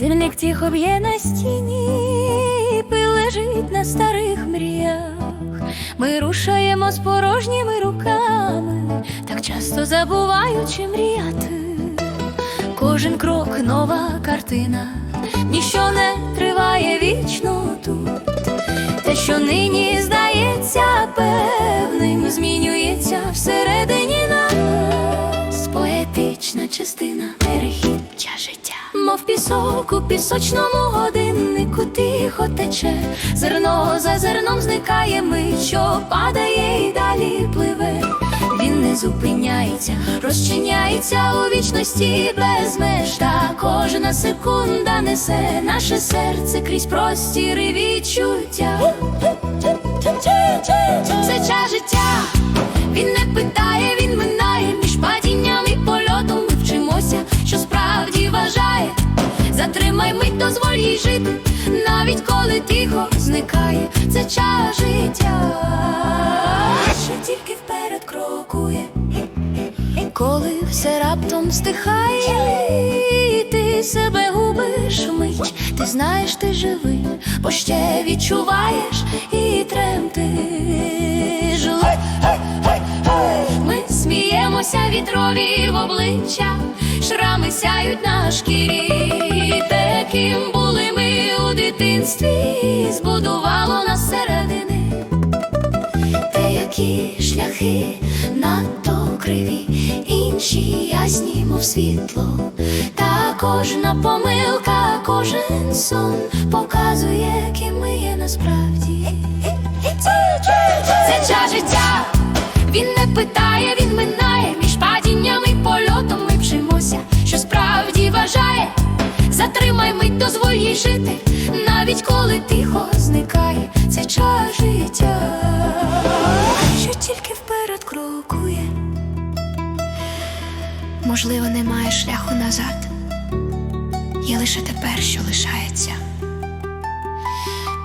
Годинник тихо б'є на стіні, пил лежить на старих мріях. Ми рушаємо з порожніми руками, так часто забуваючи мріяти. Кожен крок нова картина, ніщо не триває вічно тут. Те, що нині здається певним, змінюється всередині життя. Мов пісок у пісочному годиннику тихо тече, зерно за зерном зникає мить, що падає і далі пливе. Він не зупиняється, розчиняється у вічності без меж. Та кожна секунда несе наше серце крізь простіри відчуття. Це час життя, їй жити, навіть коли тихо зникає. Це час життя, що тільки вперед крокує. Коли все раптом стихає, і ти себе губиш мить, ти знаєш, ти живий, бо ще відчуваєш і тремтиш. Ми сміємося вітрові в обличчя, шрами сяють на шкірі. Таким були ми у дитинстві, збудувало нас середини. Те, які шляхи надто криві, інші ясні, мов світло, та кожна помилка, кожен сон показує, ким ми є насправді. Це час життя, він не питає, дозволь їй жити, навіть коли тихо зникає це час життя, що тільки вперед крокує. Можливо, немає шляху назад, є лише тепер, що лишається.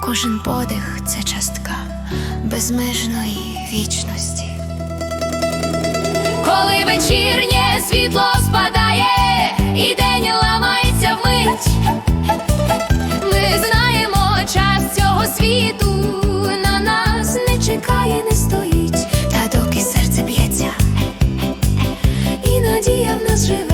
Кожен подих це частка безмежної вічності. Коли вечірнє світло спадає, і день ламається вмить. Світу на нас не чекає, не стоїть. Та доки серце б'ється, і надія в нас живе.